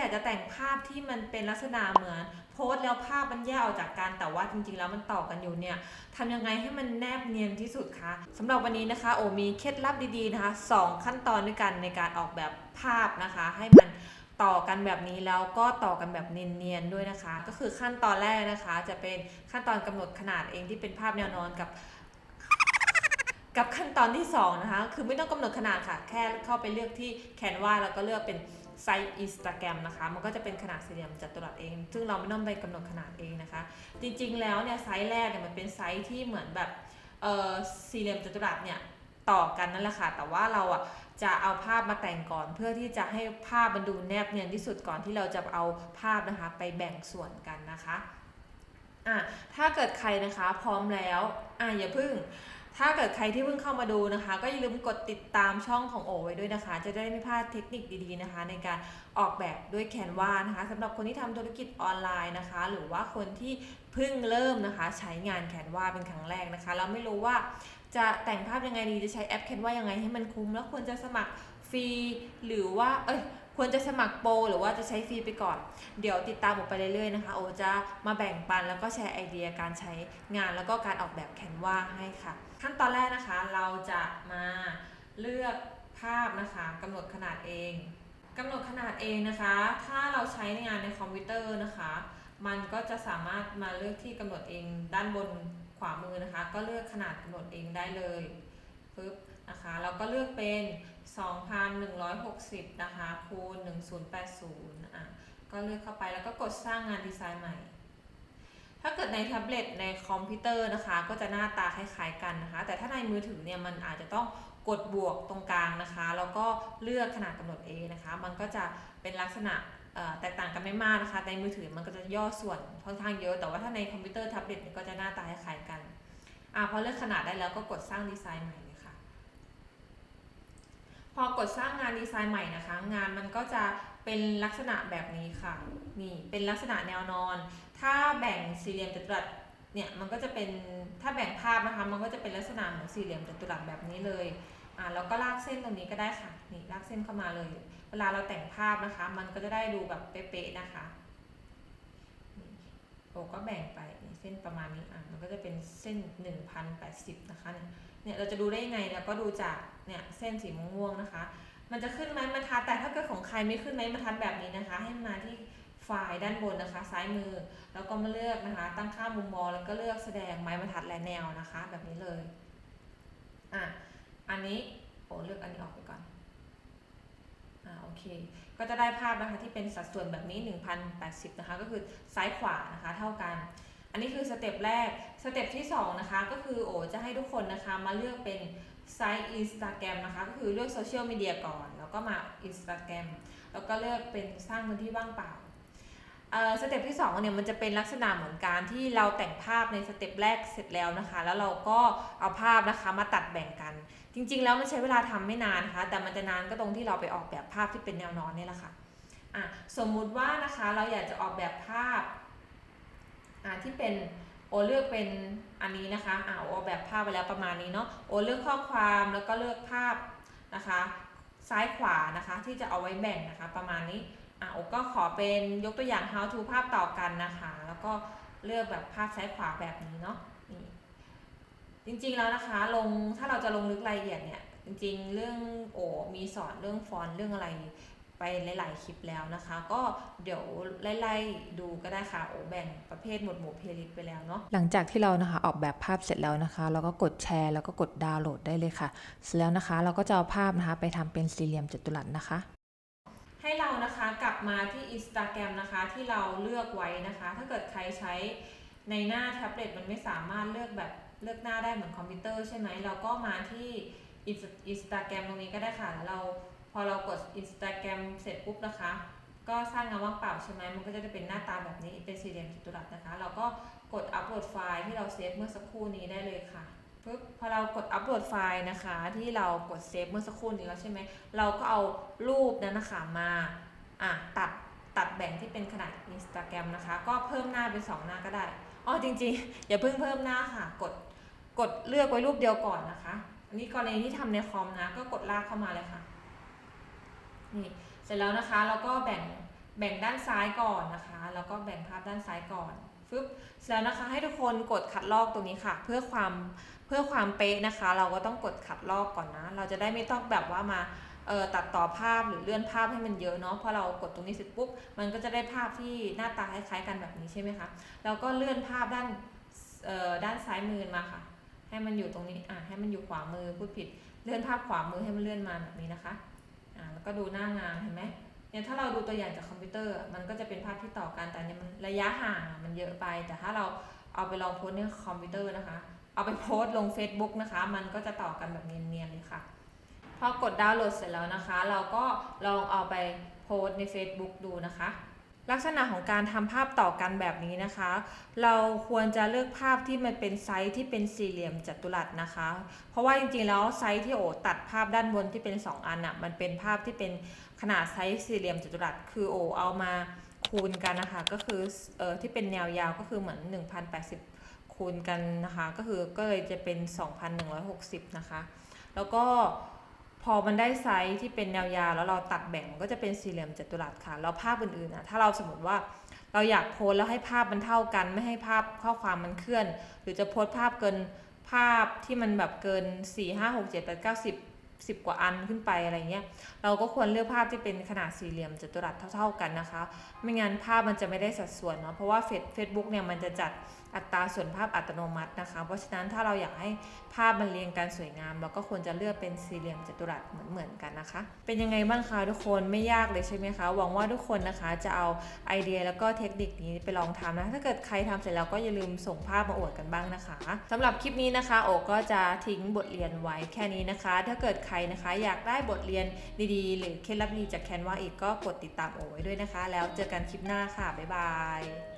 อยากจะแต่งภาพที่มันเป็นลักษณะเหมือน โพสต์แล้วภาพมันแยกออกจากกันแต่ว่าจริงๆ แล้วมันต่อกันอยู่เนี่ยทำยังไงให้มันแนบเนียนที่สุดคะสำหรับวันนี้นะคะโอมีเคล็ดลับดีๆนะคะสองขั้นตอนด้วยกันในการออกแบบภาพนะคะ ให้มันต่อกันแบบนี้แล้วก็ต่อกันแบบเนียนๆด้วยนะคะ ก็คือขั้นตอนแรกนะคะ จะเป็นขั้นตอนกำหนดขนาดเองที่เป็นภาพแนวนอนกับกับขั้นตอนที่สองนะคะคือไม่ต้องกำหนดขนาดค่ะ แค่เข้าไปเลือกที่แคนวาแล้วก็เลือกเป็น ไซส์อินสตาแกรมนะคะ มันก็จะเป็นขนาดสี่เหลี่ยมจัตุรัสเอง ซึ่งเราไม่ต้องไปกำหนดขนาดเองนะคะ จริงๆแล้วเนี่ยไซส์แรกเนี่ยมันเป็นไซส์ที่เหมือนแบบเออสี่เหลี่ยมจัตุรัสเนี่ยต่อกันนั่นแหละค่ะ แต่ว่าเราอะจะเอาภาพมาแต่งก่อน เพื่อที่จะให้ภาพมันดูแนบเนียนที่สุดก่อนที่เราจะเอาภาพนะคะไปแบ่งส่วนกันนะคะอะถ้าเกิดใครนะคะพร้อมแล้วอะอย่าเพึ่ง ถ้าเกิดใครที่เพิ่งเข้ามาดูนะคะ ก็อย่าลืมกดติดตามช่องของโอไว้ด้วยนะคะ จะได้ไม่พลาดเทคนิคดีๆนะคะ ในการออกแบบด้วยแคนวานะคะสำหรับคนที่ทำธุรกิจออนไลน์นะคะ หรือว่าคนที่เพิ่งเริ่มนะคะ ใช้งานแคนวาเป็นครั้งแรกนะคะเราไม่รู้ว่าจะแต่งภาพยังไงดีจะใช้แอปแคนวายังไงให้มันคุ้ม แล้วควรจะสมัครฟรีหรือว่าเอ้ย ควรจะสมัครโปรหรือว่าจะใช้ฟรีไปก่อน เดี๋ยวติดตามโอไปเรื่อยๆนะคะโอจะมาแบ่งปันแล้วก็แชร์ไอเดียการใช้งานแล้วก็การออกแบบแคนวาให้ค่ะ ขั้นตอนแรกนะคะเราจะมาเลือกภาพนะคะกำหนดขนาดเองกำหนดขนาดเองนะคะ ถ้าเราใช้งานในคอมพิวเตอร์นะคะ มันก็จะสามารถมาเลือกที่กำหนดเองด้านบนขวามือนะคะ ก็เลือกขนาดกำหนดเองได้เลยปึ๊บนะคะ เราก็เลือกเป็น 2,160 นะคะ คูณ 1080 อะ ก็เลือกเข้าไปแล้วก็กดสร้างงานดีไซน์ใหม่ ถ้าเกิดในแท็บเล็ตในคอมพิวเตอร์นะคะ ก็จะหน้าตาคล้ายๆกันนะคะ แต่ถ้าในมือถือเนี่ย มันอาจจะต้องกดบวกตรงกลางนะคะ แล้วก็เลือกขนาดกำหนดเองนะคะ มันก็จะเป็นลักษณะแตกต่างกันไม่มากนะคะ ในมือถือมันก็จะย่อส่วนค่อนข้างเยอะ แต่ว่าถ้าในคอมพิวเตอร์แท็บเล็ตเนี่ยก็จะหน้าตาคล้ายๆกัน อะพอเลือกขนาดได้แล้วก็กดสร้างดีไซน์ใหม่ พอกดสร้างงานดีไซน์ใหม่นะคะ งานมันก็จะเป็นลักษณะแบบนี้ค่ะนี่เป็นลักษณะแนวนอน ถ้าแบ่งสี่เหลี่ยมจัตุรัสเนี่ยมันก็จะเป็นถ้าแบ่งภาพนะคะมันก็จะเป็นลักษณะเหมือนสี่เหลี่ยมจัตุรัสแบบนี้เลยอ่าแล้วก็ลากเส้นตรงนี้ก็ได้ค่ะนี่ลากเส้นเข้ามาเลย เวลาเราแต่งภาพนะคะ มันก็จะได้ดูแบบเป๊ะๆนะคะนี่โอ้ก็แบ่งไปเส้นประมาณนี้อะมันก็จะเป็นเส้น 1080 นะคะเนี่ย เนี่ยเราจะดูได้ยังไงแล้วก็ดูจากเนี่ยเส้นสีม่วงๆนะคะ มันจะขึ้นไม้บรรทัดแต่ถ้าเกิดของใครไม่ขึ้นไม้บรรทัดแบบนี้นะคะ ให้มาที่ไฟล์ด้านบนนะคะ ซ้ายมือแล้วก็มาเลือกนะคะ ตั้งค่ามุมมองแล้วก็เลือกแสดงไม้บรรทัดและแนวนะคะ แบบนี้เลยอะอันนี้โอ้เลือกอันนี้ออกไปก่อนอ่าโอเค ก็จะได้ภาพนะคะที่เป็นสัดส่วนแบบนี้ 1080นะคะก็คือซ้ายขวานะคะเท่ากัน อันนี้คือสเต็ปแรก สเต็ปที่2นะคะก็คือโอจะให้ทุกคนนะคะมาเลือกเป็นไซต์ Instagram นะคะก็คือเลือกโซเชียลมีเดียก่อน แล้วก็มา Instagram แล้วก็เลือกเป็นสร้างพื้นที่ว่างเปล่าเอ่อสเต็ปที่2เนี่ยมันจะเป็นลักษณะเหมือนการที่เราแต่งภาพในสเต็ปแรกเสร็จแล้วนะคะ แล้วเราก็เอาภาพนะคะมาตัดแบ่งกัน จริง ๆ แล้วมันใช้เวลาทำไม่นานนะคะ แต่มันจะนานก็ตรงที่เราไปออกแบบภาพที่เป็นแนวนอนนี่แหละค่ะอะสมมุติว่านะคะเราอยากจะออกแบบภาพ ที่เป็นโอเลือกเป็นอันนี้นะคะอะโอออกแบบภาพไปแล้วประมาณนี้เนาะโอเลือกข้อความแล้วก็เลือกภาพนะคะ ซ้ายขวานะคะที่จะเอาไว้แบ่งนะคะ ประมาณนี้อะโอก็ขอเป็นยกตัวอย่าง how to ภาพต่อกันนะคะ แล้วก็เลือกแบบภาพซ้ายขวาแบบนี้เนาะนี่จริงๆแล้วนะคะลงถ้าเราจะลงลึกรายละเอียดเนี่ยจริงๆ เรื่องโอมีสอนเรื่องฟอนต์เรื่องอะไร ไปหลายๆคลิปแล้วนะคะ ก็เดี๋ยวไล่ๆดูก็ได้ค่ะโอแบ่งประเภทหมวดหมู่เพลย์ลิสต์ไปแล้วเนาะหลังจากที่เรานะคะออกแบบภาพเสร็จแล้วนะคะ เราก็กดแชร์แล้วก็กดดาวน์โหลดได้เลยค่ะ เสร็จแล้วนะคะ เราก็จะเอาภาพนะคะไปทำเป็นสี่เหลี่ยมจัตุรัสนะคะ ให้เรานะคะกลับมาที่ Instagram นะคะที่เราเลือกไว้นะคะ ถ้าเกิดใครใช้ในหน้าแท็บเล็ตมันไม่สามารถเลือกแบบเลือกหน้าได้เหมือนคอมพิวเตอร์ใช่ไหมเราก็มาที่ Instagram ตรงนี้ก็ได้ค่ะแล้วเราพ อเรากด Instagram เสร็จปุ๊บนะคะ ก็สร้างงานว่างเปล่าใช่ไหมมันก็จะได้เป็นหน้าตาแบบนี้เป็นสี่เหลี่ยมจัตุรัสนะคะ เราก็กดอัปโหลดไฟล์ที่เราเซฟเมื่อสักครู่นี้ได้เลยค่ะปึ๊บพอเรากดอัปโหลดไฟล์นะคะ ที่เรากดเซฟเมื่อสักครู่นี้แล้วใช่ไหมเราก็เอารูปนั้นนะคะมาอะตัดตัดแบ่งที่เป็นขนาด Instagram นะคะ ก็เพิ่มหน้าเป็น 2 หน้าก็ได้อ๋อจริงๆ อย่าเพิ่งเพิ่มหน้าค่ะ กดกดเลือกไว้รูปเดียวก่อนนะคะ อันนี้กรณีที่ทำในคอมนะ ก็กดลากเข้ามาเลยค่ะ นี่เสร็จแล้วนะคะเราก็แบ่งแบ่งด้านซ้ายก่อนนะคะ แล้วก็แบ่งภาพด้านซ้ายก่อนฟึบเสร็จแล้วนะคะให้ทุกคนกดคัดลอกตรงนี้ค่ะ เพื่อความเพื่อความเป๊ะนะคะ เราก็ต้องกดคัดลอกก่อนนะ เราจะได้ไม่ต้องแบบว่ามาเออตัดต่อภาพหรือเลื่อนภาพให้มันเยอะเนาะพอเรากดตรงนี้เสร็จปุ๊บมันก็จะได้ภาพที่หน้าตาคล้ายๆกันแบบนี้ใช่ไหมคะแล้วก็เลื่อนภาพด้านเอ่อด้านซ้ายมือมาค่ะ ให้มันอยู่ตรงนี้อะให้มันอยู่ขวามือพูดผิดเลื่อนภาพขวามือให้มันเลื่อนมาแบบนี้นะคะ อ่าแล้วก็ดูหน้างานเห็นไหมเนี่ยถ้าเราดูตัวอย่างจากคอมพิวเตอร์มันก็จะเป็นภาพที่ต่อกันแต่เนี่ยมันระยะห่างมันเยอะไป แต่ถ้าเราเอาไปลองโพสในคอมพิวเตอร์นะคะ เอาไปโพสลง Facebook นะคะ มันก็จะต่อกันแบบเนียนๆเลยค่ะพอกดดาวน์โหลดเสร็จแล้วนะคะ เราก็ลองเอาไปโพสใน Facebook ดูนะคะ ลักษณะของการทำภาพต่อกันแบบนี้นะคะ เราควรจะเลือกภาพที่มันเป็นไซส์ที่เป็นสี่เหลี่ยมจัตุรัสนะคะ เพราะว่าจริงๆแล้วไซส์ที่โอตัดภาพด้านบนที่เป็น 2 อันอะมันเป็นภาพที่เป็นขนาดไซส์สี่เหลี่ยมจัตุรัสคือโอเอามาคูณกันนะคะก็คือเออที่เป็นแนวยาวก็คือเหมือน 1080 คูณกันนะคะ ก็คือก็เลยจะเป็น 2160 นะคะ แล้วก็ พอมันได้ไซส์ที่เป็นแนวยาวแล้วเราตัดแบ่งมันก็จะเป็นสี่เหลี่ยมจัตุรัสค่ะแล้วภาพอื่นๆอะถ้าเราสมมติว่าเราอยากโพสแล้วให้ภาพมันเท่ากัน ไม่ให้ภาพข้อความมันเคลื่อน หรือจะโพสภาพเกินภาพที่มันแบบเกิน 4 5 6 7 8 9 10 10 กว่าอันขึ้นไปอะไรเงี้ยเราก็ควรเลือกภาพที่เป็นขนาดสี่เหลี่ยมจัตุรัสเท่า ๆกันนะคะ ไม่งั้นภาพมันจะไม่ได้สัดส่วนเนาะเพราะว่าเฟซเฟซบุ๊กเนี่ยมันจะจัด อัตราส่วนภาพอัตโนมัตินะคะ เพราะฉะนั้นถ้าเราอยากให้ภาพมันเรียงกันสวยงามเราก็ควรจะเลือกเป็นสี่เหลี่ยมจัตุรัสเหมือนๆกันนะคะ เป็นยังไงบ้างคะทุกคนไม่ยากเลยใช่ไหมคะ หวังว่าทุกคนนะคะจะเอาไอเดียแล้วก็เทคนิคนี้ไปลองทำนะ ถ้าเกิดใครทำเสร็จแล้วก็อย่าลืมส่งภาพมาอวดกันบ้างนะคะสำหรับคลิปนี้นะคะ โอก็จะทิ้งบทเรียนไว้แค่นี้นะคะ ถ้าเกิดใครนะคะอยากได้บทเรียนดีๆ หรือเคล็ดลับดีจากแคนวาอีกก็กดติดตามโอไว้ด้วยนะคะ แล้วเจอกันคลิปหน้าค่ะบ๊ายบาย